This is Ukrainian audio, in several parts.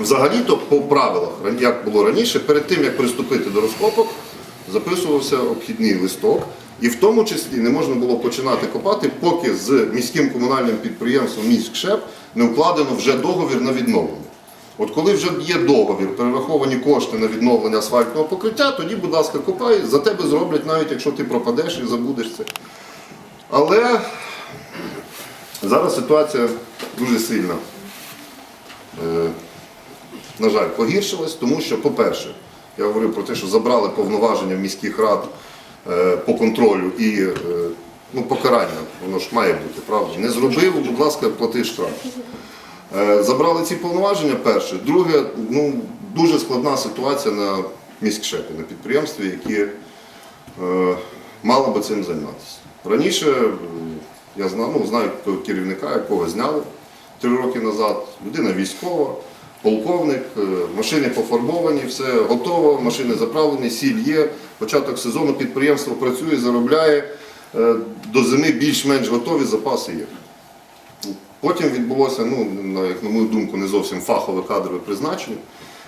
Взагалі-то по правилах, як було раніше, перед тим як приступити до розкопок, записувався обхідний листок, і в тому числі не можна було починати копати, поки з міським комунальним підприємством «Міськшеп» не укладено вже договір на відновлення. От коли вже є договір, перераховані кошти на відновлення асфальтного покриття, тоді, будь ласка, копай, за тебе зроблять, навіть якщо ти пропадеш і забудеш це. Але зараз ситуація дуже сильна. На жаль, погіршилась, тому що, по-перше, я говорив про те, що забрали повноваження міських рад е, по контролю і е, ну, покарання, воно ж має бути, правда? Не зробив, будь ласка, плати штраф. Е, Забрали ці повноваження, перше. Друге, ну, дуже складна ситуація на міськшепі, на підприємстві, які е, мало би цим займатися. Раніше я знав, ну, знаю керівника, якого зняли три роки назад. Людина військова, полковник, е, машини пофарбовані, все готово, машини заправлені, сіль є. Початок сезону підприємство працює, заробляє. е, До зими більш-менш готові, запаси є. Потім відбулося, ну, як на мою думку, не зовсім фахове кадрове призначення.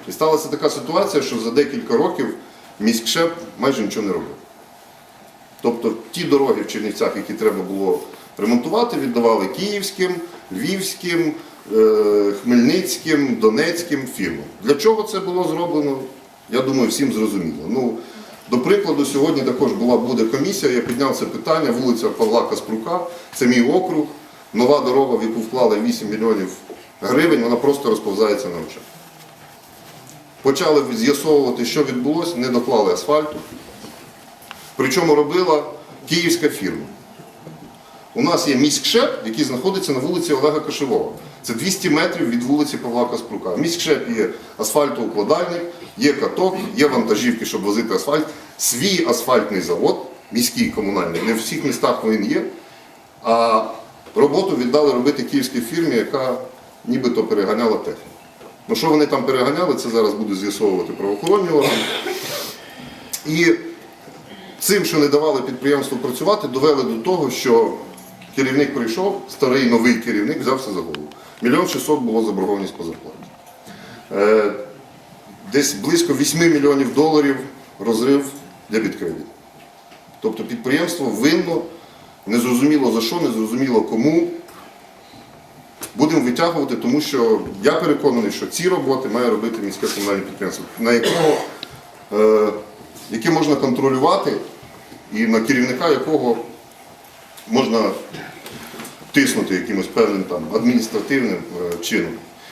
І сталася така ситуація, що за декілька років міськшеп майже нічого не робив. Тобто ті дороги в Чернівцях, які треба було ремонтувати, віддавали київським, львівським, хмельницьким, донецьким фірмам. Для чого це було зроблено, я думаю, всім зрозуміло. Ну, до прикладу, сьогодні також була буде комісія, я підняв це питання, вулиця Павла Каспрука, це мій округ, нова дорога, в яку вклали 8 мільйонів гривень, вона просто розповзається на очах. Почали з'ясовувати, що відбулося, не доклали асфальту. Причому робила київська фірма. У нас є міськшеп, який знаходиться на вулиці Олега Кашевого. Це 200 метрів від вулиці Павла Каспрука. В міськшеп є асфальтоукладальник, є каток, є вантажівки, щоб возити асфальт. Свій асфальтний завод, міський комунальний, не в всіх містах він є. А роботу віддали робити київській фірмі, яка нібито переганяла техніку. Ну що вони там переганяли, це зараз будуть з'ясовувати правоохоронні органи. І цим, що не давали підприємству працювати, довели до того, що керівник прийшов, старий новий керівник взявся за голову. Мільйон шістсот було заборгованість по зарплаті. Е, Десь близько 8 мільйонів доларів розрив дебіт-кредит. Тобто підприємство винно, незрозуміло за що, незрозуміло кому. Будемо витягувати, тому що я переконаний, що ці роботи має робити міське комунальне підприємство, на якого е, яке можна контролювати і на керівника якого можна тиснути якимось певним там адміністративним е, чином.